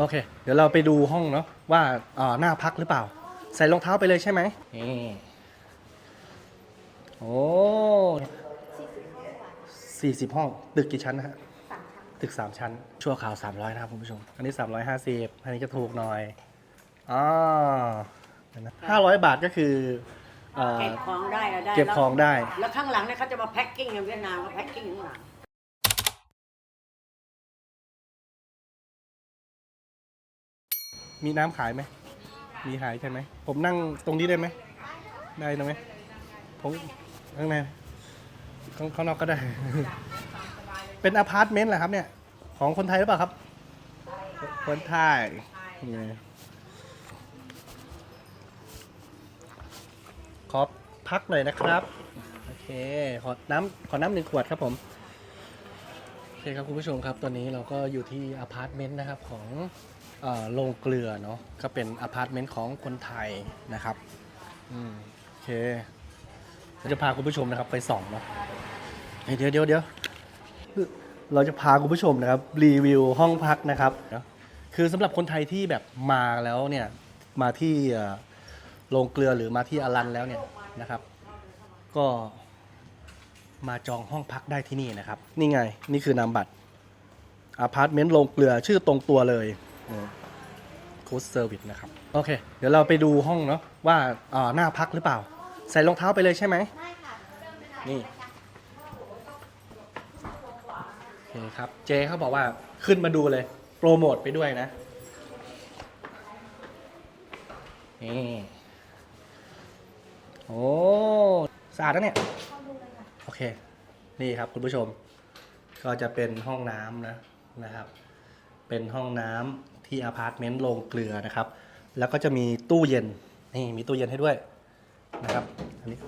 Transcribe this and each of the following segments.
โอเค เดี๋ยวเราไปดูห้องเนาะว่าเอ่อหน้าพักหรือเปล่า ใส่รองเท้าไปเลยใช่ไหมนี่โอ้สี่สิบห้องตึกกี่ชั้นนะฮะตึกสามชั้น ชั่วคราวสามร้อยนะครับคุณผู้ชม อันนี้สามร้อยห้าสิบอันนี้จะถูกหน่อยอ่าห้าร้อยบาทก็คือเอ่อเก็บของได้อะได้เก็บของได้ แล้วข้างหลังเนี่ยเขาจะมาแพ็คกิ้งอย่างเวียดนามเขาแพ็คกิ้งข้างหลัง มีน้ำขายไหม มีขายใช่ไหม ผมนั่งตรงนี้ได้ไหม ได้นะไหมผมข้างในข้างข้างนอกก็ได้ เป็นอพาร์ตเมนต์เหรอครับเนี่ย ของคนไทยหรือเปล่าครับ คนไทยนี่ขอพักหน่อยนะครับ โอเค ขอน้ำขอน้ำหนึ่งขวดครับผม โอเคครับคุณผู้ชมครับ ตอนนี้เราก็อยู่ที่อพาร์ตเมนต์นะครับของ โรงเกลือเนาะก็เป็นอพาร์ตเมนต์ของคนไทยนะครับอืมโอเคเราจะพาคุณผู้ชมนะครับไปส่องเนาะเดี๋ยวเดี๋ยวเดี๋ยวเราจะพาคุณผู้ชมนะครับรีวิวห้องพักนะครับนะคือสำหรับคนไทยที่แบบมาแล้วเนี่ยมาที่โรงเกลือหรือมาที่อลันแล้วเนี่ยนะครับ ก็มาจองห้องพักได้ที่นี่นะครับ นี่ไงนี่คือนามบัตรอพาร์ตเมนต์โรงเกลือชื่อตรงตัวเลย คูสเซอร์วิสนะครับ โอเค เดี๋ยวเราไปดูห้องเนาะว่าเอ่อหน้าพักหรือเปล่า ใส่รองเท้าไปเลยใช่ไหมนี่โอเคครับ เจเขาบอกว่าขึ้นมาดูเลย โปรโมทไปด้วยนะ นี่ โอ้สะอาดแล้วเนี่ย โอเค นี่ครับคุณผู้ชม ก็จะเป็นห้องน้ำนะนะครับ เป็นห้องน้ำ ที่อพาร์ตเมนต์โรงเกลือนะครับ แล้วก็จะมีตู้เย็นนี่มีตู้เย็นให้ด้วยนะครับอันนี้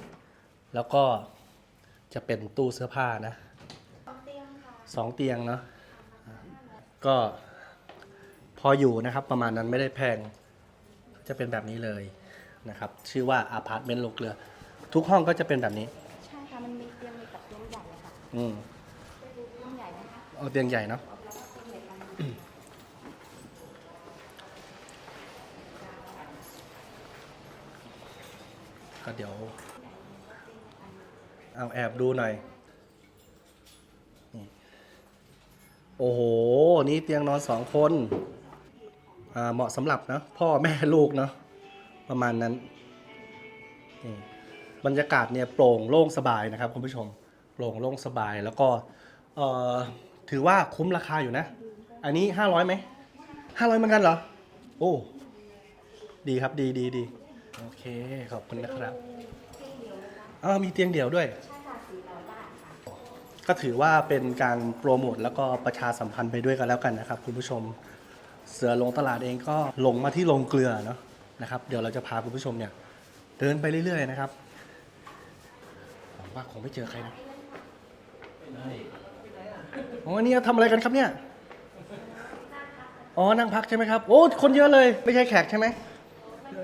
แล้วก็จะเป็นตู้เสื้อผ้านะสองเตียงเนาะอ่าก็พออยู่นะครับประมาณนั้นไม่ได้แพงจะเป็นแบบนี้เลยนะครับ ชื่อว่าอพาร์ตเมนต์โรงเกลือ ทุกห้องก็จะเป็นแบบนี้ ใช่ค่ะ มันมีเตียงมีกับเตียงใหญ่อะค่ะ อืมเตียงใหญ่นะคะเอาเตียงใหญ่เนาะ ก็เดี๋ยวเอาแอบดูหน่อยโอ้โห นี่เตียงนอนสองคนเหมาะสำหรับนะพ่อแม่ลูกเนาะประมาณนั้นบรรยากาศเนี่ยโปร่งโล่งสบายนะครับคุณผู้ชมโปร่งโล่งสบายแล้วก็ถือว่าคุ้มราคาอยู่นะ อันนี้ห้าร้อยไหมห้าร้อยเหมือนกันเหรอ โอ้ ดีครับดีดีดี โอเค ขอบคุณนะครับอ่ามีเตียงเดี่ยวด้วย ก็ถือว่าเป็นการโปรโมทแล้วก็ประชาสัมพันธ์ไปด้วยกันแล้วกันนะครับ คุณผู้ชม เสือลงตลาดเองก็ลงมาที่โรงเกลือเนาะนะครับ เดี๋ยวเราจะพาคุณผู้ชมเนี่ย เดินไปเรื่อย ๆ นะครับหวังว่าคงไม่เจอใครนะโอ้นี่ทำอะไรกันครับเนี่ย อ๋อ นั่งพักใช่ไหมครับ โอ้ คนเยอะเลย ไม่ใช่แขกใช่ไหม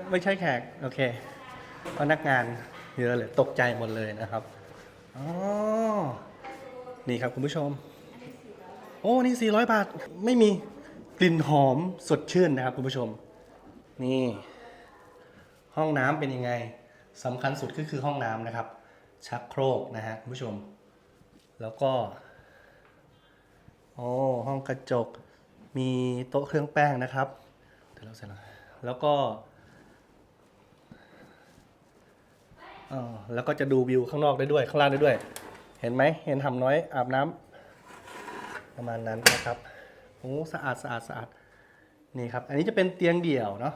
ไม่ใช่แขก โอเค พนักงานเยอะเลยตกใจหมดเลยนะครับ อ๋อ นี่ครับคุณผู้ชม โอ้ นี่ 400 บาท ไม่มีกลิ่นหอมสดชื่นนะครับคุณผู้ชม นี่ ห้องน้ำเป็นยังไงสำคัญสุดก็คือห้องน้ำนะครับ ชักโครกนะฮะคุณผู้ชม แล้วก็ โอ้ ห้องกระจก มีโต๊ะเครื่องแป้งนะครับเดี๋ยวเราเสร็จแล้วแล้วก็ อ๋อแล้วก็จะดูวิวข้างนอกได้ด้วยข้างล่างได้ด้วย เห็นไหมเห็นหำน้อยอาบน้ำประมาณนั้นนะครับโอ้สะอาดสะอาดสะอาดนี่ครับ อันนี้จะเป็นเตียงเดี่ยวเนาะ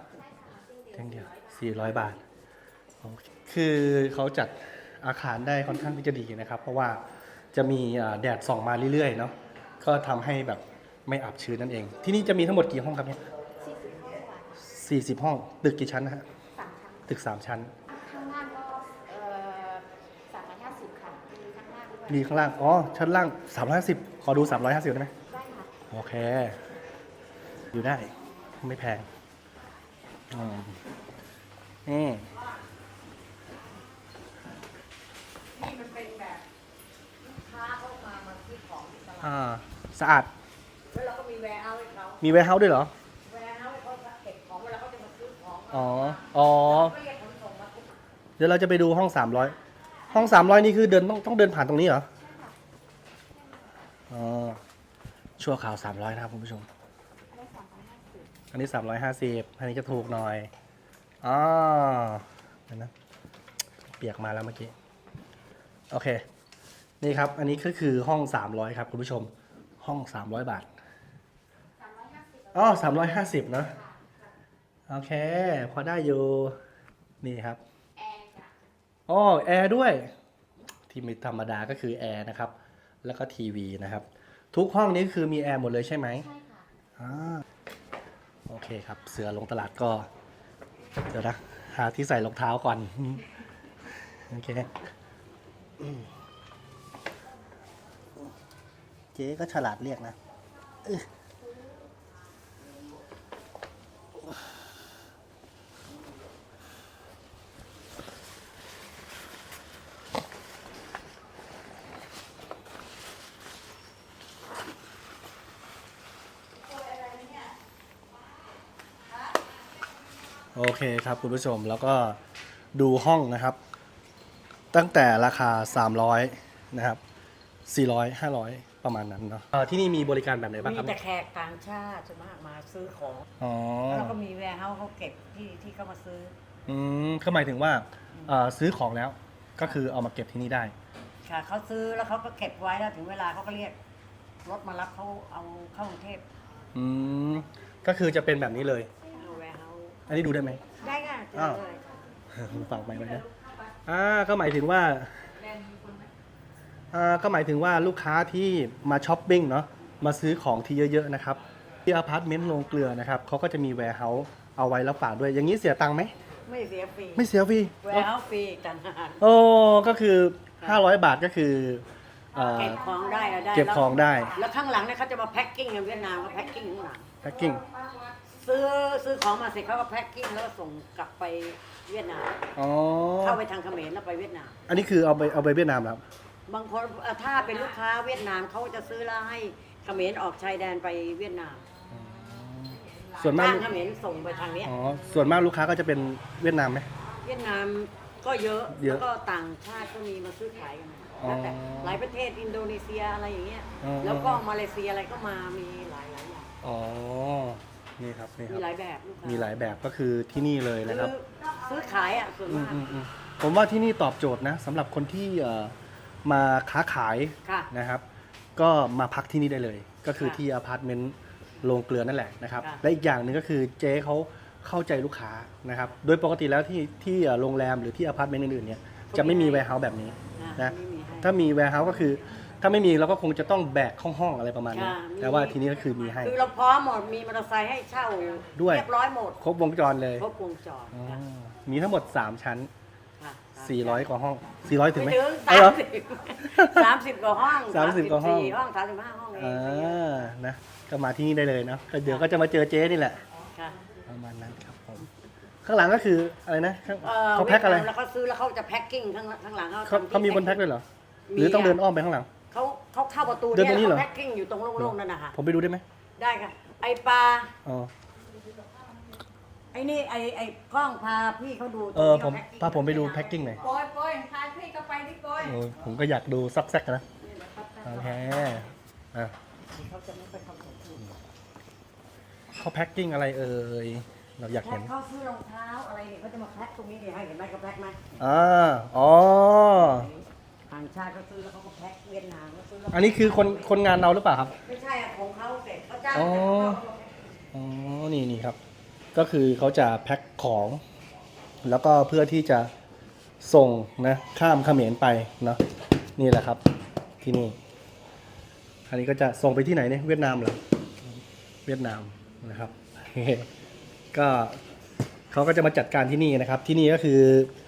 เตียงเดี่ยว 400 บาทโอเคคือเขาจัดอาคารได้ค่อนข้างที่จะดีนะครับ เพราะว่าจะมีอ่าแดดส่องมาเรื่อยๆเนาะก็ทำให้แบบไม่อับชื้นนั่นเอง ที่นี่จะมีทั้งหมดกี่ห้องครับเนี่ย40 ห้องกว่า40ห้องตึกกี่ชั้นนะฮะสามชั้นตึก 3 ชั้น ข้างล่างก็เอ่อสามร้อยห้าสิบค่ะ มีข้างล่างด้วย มีข้างล่าง อ๋อ ชั้นล่าง 350 ขอดู 350 ได้ไหมได้ค่ะโอเค อยู่ได้ ไม่แพงอืมนี่มันเป็นแบบลูกค้าเข้ามามาซื้อของที่ตลาดอ่า สะอาด แล้วเราก็มีแวร์เอาให้เขามีแวร์เฮาส์ด้วยเหรอ แวร์อ๋อ อ๋อ ก็เรียกขนส่งมาทุกเดี๋ยวเราจะไปดูห้องสามร้อย ห้องสามร้อยนี่คือเดินต้องต้องเดินผ่านตรงนี้เหรออ๋อชั่วข่าวสามร้อยนะครับคุณผู้ชม อันนี้สามร้อยห้าสิบอันนี้จะถูกหน่อยอ๋อเดี๋ยวนะเปียกมาแล้วเมื่อกี้ โอเค นี่ครับ อันนี้ก็คือห้องสามร้อยครับคุณผู้ชม ห้องสามร้อยบาทอ๋อสามร้อยห้าสิบเนะ โอเค พอได้อยู่ นี่ครับ อ๋อแอร์ด้วย ที่มีธรรมดาก็คือแอร์นะครับ แล้วก็ทีวีนะครับ ทุกห้องนี้คือมีแอร์หมดเลยใช่ไหมใช่ค่ะอ่าโอเคครับ เสือลงตลาดก็ เดี๋ยวนะหาที่ใส่รองเท้าก่อน โอเคอืมเจ๊ก็ฉลาดเรียกนะ โอเคครับคุณผู้ชมแล้วก็ดูห้องนะครับ ตั้งแต่ราคา 300 นะครับ 400 500 ประมาณนั้นเนาะเอ่อที่นี่มีบริการแบบไหนบ้างมีครับแต่แขกต่างชาติส่วนมากมาซื้อของ อ๋อแล้วก็มีแวร์เฮาส์เขาเก็บที่ที่เขามาซื้ออืมก็หมายถึงว่าเอ่อซื้อของแล้วก็คือเอามาเก็บที่นี่ได้ ค่ะเขาซื้อแล้วเขาก็เก็บไว้แล้วถึงเวลาเขาก็เรียกรถมารับเขาเอาเข้ากรุงเทพอืมก็คือจะเป็นแบบนี้เลยเอาแวร์เฮาส์อันนี้ดูได้ไหม ได้ค่ะเจออ้าวเลยฝากไปไว้นะอ่าก็หมายถึงว่าอ่าก็หมายถึงว่าลูกค้าที่มาช้อปปิ้งเนาะมาซื้อของที่เยอะๆนะครับ ที่อพาร์ตเมนต์โรงเกลือนะครับเขาก็จะมีแวร์เฮาส์เอาไว้แล้วฝากด้วย อย่างนี้เสียตังค์ไหม ไม่เสียฟรี ไม่เสียฟรีแวร์เฮาส์ฟรีอีกต่างหากโอ้ก็คือ 500 บาทก็คือเอ่อเก็บของได้อะได้ เก็บของได้ แล้วข้างหลังเนี่ยเขาจะมาแพ็คกิ้งในเวียดนามเขาแพ็คกิ้งข้างหลัง แพ็คกิ้ง ซื้อซื้อของมาเสร็จเขาก็แพ็คกิ้งแล้วก็ส่งกลับไปเวียดนาม อ๋อ เข้าไปทางเขมรแล้วไปเวียดนาม อันนี้คือเอาไปเอาไปเวียดนามแล้วครับบางคนเอ่อถ้าเป็นลูกค้าเวียดนามเขาจะซื้อแล้วให้เขมรออกชายแดนไปเวียดนามส่วนมากทางเขมรส่งไปทางเนี้ย อ๋อ ส่วนมากลูกค้าก็จะเป็นเวียดนามไหม เวียดนามก็เยอะเยอะแล้วก็ต่างชาติก็มีมาซื้อขายกันอ๋อแล้วแต่หลายประเทศอินโดนีเซียอะไรอย่างเงี้ย อ๋อ แล้วก็มาเลเซียอะไรก็มามีหลายหลายอย่าง อ๋อ นี่ครับนี่คมีรับหลายแบบลูกค้ามีหลายแบบก็คือที่นี่เลยนะครับซื้อซื้อขายอะส่วนอืมมากอืมอืมผมว่าที่นี่ตอบโจทย์นะสำหรับคนที่เอ่อมาค้าขาย ค่ะ นะครับ ก็มาพักที่นี่ได้เลย ก็คือค่ะที่อพาร์ตเมนต์โรงเกลือนั่นแหละนะครับ ค่ะ และอีกอย่างหนึ่งก็คือเจ๊เขาเข้าใจลูกค้านะครับ โดยปกติแล้วที่ที่เอ่อโรงแรมหรือที่อพาร์ตเมนต์อื่นๆเนี่ยจะไม่มีแวร์เฮาส์แบบนี้อ่นะ ไม่มีให้ถ้ามีแวร์เฮาส์ก็คือ ถ้าไม่มีเราก็คงจะต้องแบกห้องห้องๆอะไรประมาณนี้ ค่ะมี แต่ว่าที่นี่ก็คือมีให้ คือเราพร้อมหมดมีมอเตอร์ไซค์ให้เช่าด้วย เรียบร้อยหมดครบวงจรเลยครบวงจรอ๋อค่ะมีทั้งหมด 3 ชั้น ค่ะ400 กว่าห้อง 400 ถึงไหมไม่ถึงเอาสาเหรอมสิบสามสิบกว่าห้องสามสิบกว่าห้อง สี่ห้องสามสิบห้าห้องเองอ่านะก็มาที่นี่ได้เลยเนาะก็เดี๋ยวก็จะมาเจอเจ๊นี่แหละ ค่ะประมาณนั้นครับผม ข้างหลังก็คืออะไรนะข้างอ่อเขาแพ็คอะไรวียดนามแล้วเขาซื้อแล้วเขาจะแพ็คกิ้งข้างข้างหลังเขาทำที่ เขามีคนแพ็คด้วยเหรอหมีรือต้องะเดินอ้อมไปข้างหลัง เขาเขาเข้าประตูเดินตรงนี้ยเหรอขาแพ็คกิ้งอยู่ตรงโล่งๆนั่นนะคะผมไปดูได้ไหมได้ค่ะ ไอปลาอ๋อไอนี่ไอไอกล้องพาพี่เขาดูเออตผรมงที่พาเขผมไปดูพ็แพ็คคกิ้งหน่อยโกยโกยพาพี่ก็ไปที่โกยโอ้ยผมก็อยากดูซักแซกนะโอเคอะเขาจะไม่ไปทำของถูกเขาแพ็คกิ้งอะไรเอ่ยเราอยากแพ็เห็คน เขาซื้อรองเท้าอะไรเนี่ยเขาจะมาแพ็คตรงนี้เนี่ยให้เห็นไหมเขาแพ็คไหมอ่าอ๋อ ต่างชาติเขาซื้อแล้วเขาก็แพ็คเวียดนามเขาซื้อแล้วอันนี้คือคนคนงานเราหรือเปล่าครับ ไม่ใช่อะของเขาเสร็จเขาจ้างอ๋ออ๋อ นี่นี่ครับ ก็คือเขาจะแพ็คของ แล้วก็เพื่อที่จะส่งนะข้ามเขมรไปเนาะ นี่แหละครับที่นี่ อันนี้ก็จะส่งไปที่ไหนเนี่ยเวียดนามเหรอ เวียดนามนะครับ ก็เขาก็จะมาจัดการที่นี่นะครับ ที่นี่ก็คือเอ่อ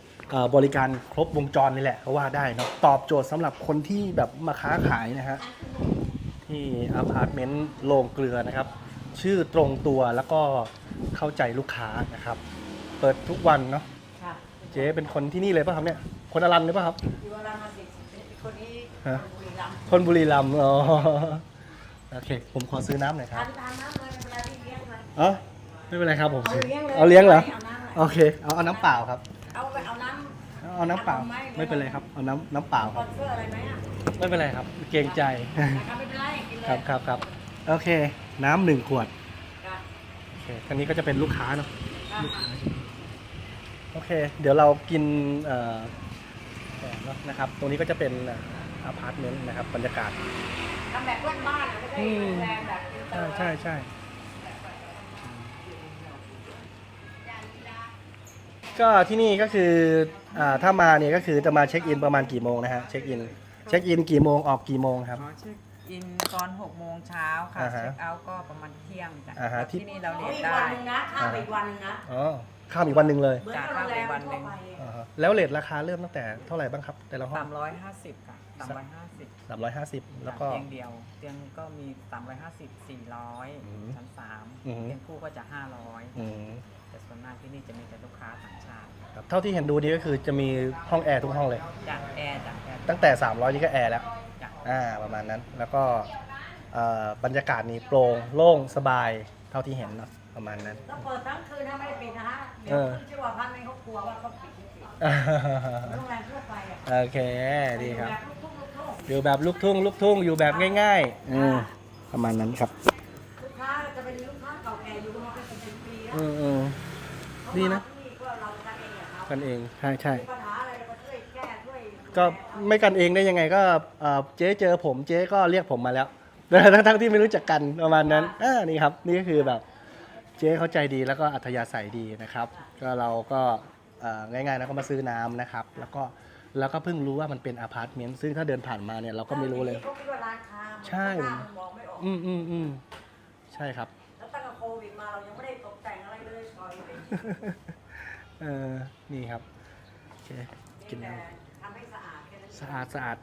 บริการครบวงจรเลยแหละก็ว่าได้เนาะตอบโจทย์สำหรับคนที่แบบมาค้าขายนะฮะที่อพาร์ตเมนต์โรงเกลือนะครับ ชื่อตรงตัวแล้วก็เข้าใจลูกค้านะครับ เปิดทุกวันเนาะค่ะเจ๊เป็นคนที่นี่เลยป่ะครับเนี่ยคนอรันเลยป่ะครับ อยู่เวลามาสิคนนี้ฮะ บุรีรัมย์คนบุรีรัมย์อ๋อโอเค ผมขอซื้อน้ำหน่อยคทารับนทานน้ำเลยเวลาที่เลี้ยงมันอ๋อไม่เป็นไรครับผมเอาเลี้ยงเลยเอาเลี้ยงเหรอเอาน้ำอะไรโอเค เอาเอาน้ำเปล่าครับ เอาไปเอาน้ เอาน้ำเปล่าเอาไหมไม่เป็นไรครับ เอาน้ำน้ำเปล่าำคครัอบนเสื้ออะไรไหมอะไม่เป็นไรครับ เกรงใจ นะครับไม่เป็นไรกินเลยครับครับครับโอเค น้ำหนึ่งขวดค่ะโอเคอันนี้ก็จะเป็นลูกค้าเนาะ ค่ะโอเค เดี๋ยวเรากินเอ่อแกงเนอะนะครับ ตรงนี้ก็จะเป็นอพาร์ตเมนต์นะครับ บรรยากาศ ทำแบบเพื่อนบ้านอะไม่ใช่อืมโรงแรมแบบอินเตอใช่ร์ใช่ใช่ ก็ที่นี่ก็คืออ่าถ้ามาเนี่ยก็คือจะมาเช็คอินประมาณกี่โมงนะฮะเช็คอินเช็คอินกี่โมงออกกี่โมงครับ อ๋อเช็คอินตอน6โมงเช้าค่ะ อ่าฮะเช็คเอาท์ก็ประมาณเที่ยงจ้ะอ่าฮะที่ ที่นี่เราเอาเรียนอีกได้ วันหนึ่งนะข้ามไปอีกวันหนึ่งนะ อ๋อข้ามอีกวันหนึ่งเลยเหมือนกับโรงแรมทั่วไป อ่าฮะแล้วเลทราคาเริ่มตั้งแต่เท่าไหร่บ้างครับแต่ละห้อง350 ค่ะ 350สามร้อยห้าสิบแล้วก็ เตียงเดียว เตียงก็มี350อืม400ชั้นอืม3เตียงคู่ก็จะอืม500แต่ส่วนมากที่นี่จะมีแต่ลูกค้าต่างชาติครับเท่าที่เห็นดูนี่ก็คือจะมีห้องแอร์ทุกห้องเลย จากแอร์จากแอร์ตั้งแต่ 300นี่ก็แอร์แล้ว จากอ่า ประมาณนั้น แล้วก็เอ่อบรรยากาศนี่โปร่งโล่งสบายเท่าที่เห็นเนาะประมาณนั้นต้องเปิดทั้งคืนถ้าไม่ได้ปิดนะฮะ เดี๋ยวเออขึ้นชื่อว่าพันไม่เขากลัวว่าเขาปิดไม่ปิดโรงแรมทั่วไปอะโอเค ดีครับแบบลูกทุ่งลูกทุ่ง อยู่แบบลูกทุ่งลูกทุ่งอยู่แบบง่ายๆอืมประมาณนั้นครับลูกค้าจะเป็นลูกค้าเก่าแก่อยู่มาเป็นสิบปีแล้วอืมอืมดีนะเขามาที่ก็เรากันเองอะครับกันเองใช่ใช่มีปัญหาอะไรเราก็ช่วยแก้ช่วยก็ไม่กันเองได้ยังไงก็เอ่อเจ๊เจอผมเจ๊ก็เรียกผมมาแล้วทั้งทั้งที่ไม่รู้จักกันประมาณนั้นอ่านี่ครับ นี่ก็คือแบบ เจ๊เขาใจดีแล้วก็อัธยาศัยดีนะครับ ก็เราก็เอ่อง่ายๆนะก็มาซื้อน้ำนะครับ แล้วก็ แล้วก็เพิ่งรู้ว่ามันเป็นอพาร์ตเมนต์ซึ่งถ้าเดินผ่านมาเนี่ยเราก็ไม่รู้เลยเขาคิดว่าร้านค้าใช่หน้ามันมองไม่ออก อืมอืมอืมใช่ครับ แล้วตั้งแต่โควิดมาเรายังไม่ได้ตกแต่งอะไรเลยปล่อยไปเออนี่ครับโอเคกินแต่น้ำ ทำให้สะอาดแค่นั้นเองสะอาดสะอาด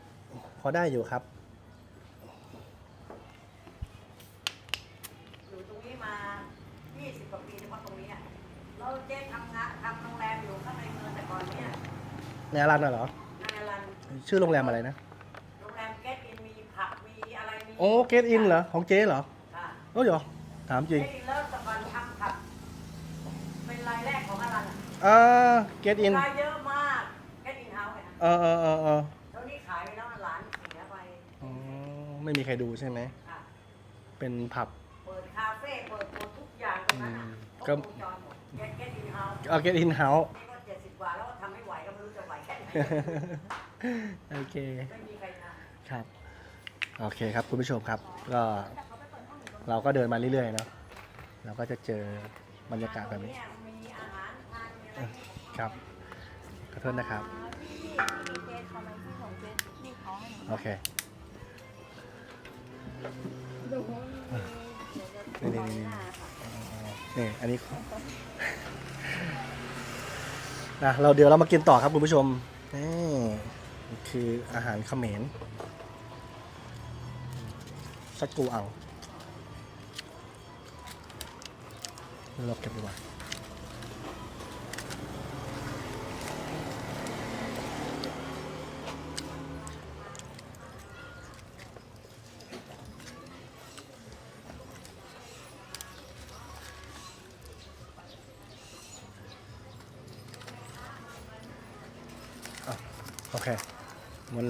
พอได้อยู่ครับ อยู่ตรงนี้มา 20 กว่าปีเฉพาะตรงนี้อะเราเจ๊ทำงานทำโรงแรมอยู่ข้างในเมืองแต่ก่อนเนี่ยในอารันน่ะเหรอนายรัน ชื่อโรงแรมอะไรนะ โรงแรมเกตอินมีผับมีอะไรมีโอ้เกตอินเหรอ ของเจ๊เหรอค่ะโอ้ยเหรอถามจริง เกตอินเลิฟแต่ก่อนทำผับเป็นรายแรกของอารันอะอ่าเกตอินรายเยอะมากเกตอินเฮาส์เนี่ยเออเออเออเออแล้วนี่ขายไปแล้วหลานเสียไปอ๋อไม่มีใครดูใช่ไหม ค่ะ เป็นผับ เปิดคาเฟ่เปิดหมดทุกอย่างตรงนั้นอะอืมครบก็วงจรหมดเกตเกตอินเฮาส์เอาเกตอินเฮาส์ นี่ก็เจ็ดสิบกว่าแล้วก็ทำไม่ไหวก็ไม่รู้จะไหวแค่ไหน โอเคไม่มีใครทครับ โอเคครับคุณผู้ชมครับ ก็เราก็เดินมาเรื่อยๆเนาะเราก็จะเจอำบรรยากาศแบบนี้เนี่ยมีอาหารทานมีอะไรให้ครับขอโทษนะครับที่เจเขามาที่ของเจที่เขาให้หนูโอเคดูเดี๋ยวจะนี่นี่นี่หน้าค่ะนี่อันนี้นะเราเดี๋ยวเรามากินต่อครับคุณผู้ชมนี่ คืออาหารเขมรสักกูเอา เราเก็บดีกว่าโอเค หมัน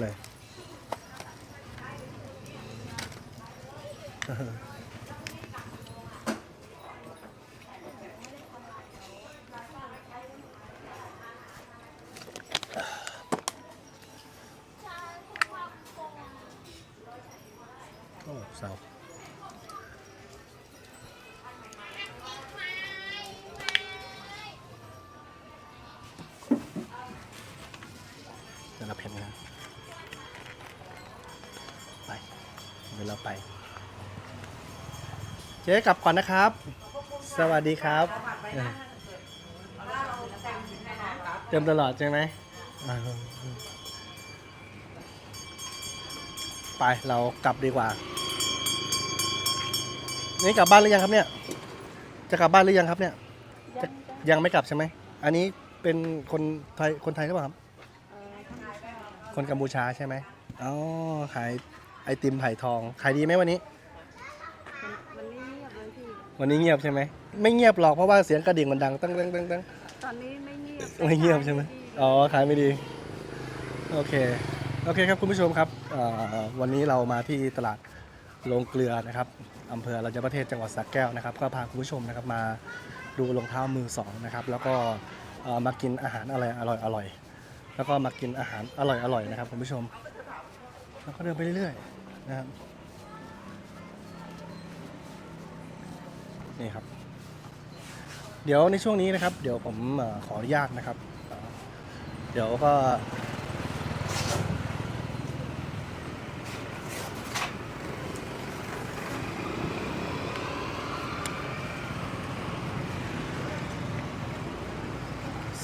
เดี๋ยวเราไป เจ๊กลับก่อนนะครับ สวัสดีครับสมัครไปนะถ้าเราแต่งถึงนะเต็มตลอดใช่ไหมอ่าไปเรากลับดีกว่า นี่กลับบ้านหรือยังครับเนี่ย จะกลับบ้านหรือยังครับเนี่ย ยังยังไม่กลับใช่ไหม อันนี้เป็นคนไทยคนไทยหรือเปล่าครับเออทำไมได้คนกัมพูชาใช่ไหมอ๋อขาย ไอติมไผ่ทองขายดีไหมวันนี้มันไม่เงียบเลยพี่ วันนี้เงียบใช่ไหมไม่เงียบหรอกเพราะว่าเสียงกระดิ่งมันดังตั้งตั้งตั้งตั้งตอนอนนี้ไม่เงียบไม่เงียบใช่ไหมอ๋อขายไม่ดีโอเคโอเคครับคุณผู้ชมครับเอ่อวันนี้เรามาที่ตลาดโรงเกลือนะครับอำเภอรัญญประเทศจังหวัดสระแก้วนะครับ ก็พาคุณผู้ชมนะครับมาดูรองเท้ามือสองนะครับแล้วก็เอ่อมากินอาหารอะไรอร่อยอร่อยๆแล้วก็มากินอาหารอร่อยอร่อยๆนะครับคุณผู้ชม แล้วก็เดินไปเรื่อยๆ นะครับ นี่ครับ เดี๋ยวในช่วงนี้นะครับ เดี๋ยวผมอขออนุญาตนะครับ เดี๋ยวก็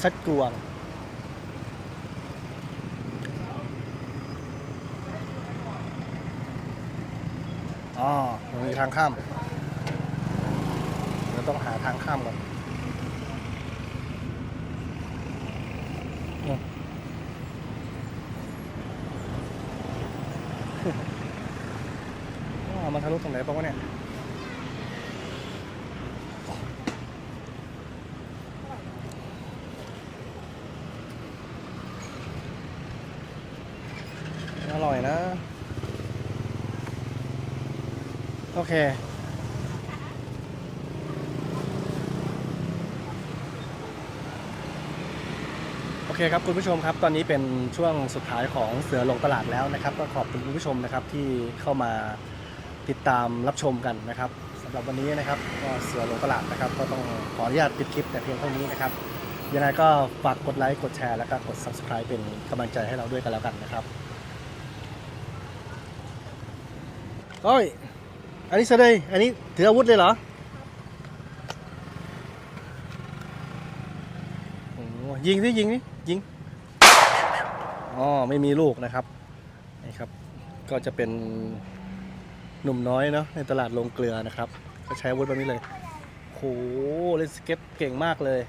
ซัดกวง อ๋อมันมีทางข้ามเราต้องหาทางข้ามก่อนมันทะลุตรงไหนบ้างวะเนี่ยอร่อยนะ โอเค โอเคครับคุณผู้ชมครับ ตอนนี้เป็นช่วงสุดท้ายของเสือลงตลาดแล้วนะครับ ก็ขอบคุณคุณผู้ชมนะครับที่เข้ามาติดตามรับชมกันนะครับสำหรับวันนี้นะครับก็เสือลงตลาดนะครับ ก็ต้องขออนุญาตปิดคลิปแต่เพียงเท่านี้นะครับยังไงก็ฝากกดไลค์กดแชร์แล้วก็กด subscribe เป็นกำลังใจให้เราด้วยกันแล้วกันนะครับโอันนี้เสดยอันนี้ถืออาวุธเลยเหรอยิงสิยิงนี่ยิงอ๋อไม่มีลูกนะครับนี่ครับ ก็จะเป็นหนุ่มน้อยเนาะในตลาดลงเกลือนะครับ ก็ใช้อาวุธแบบนี้เลยโหเล่นสเก็ตเก่งมากเลย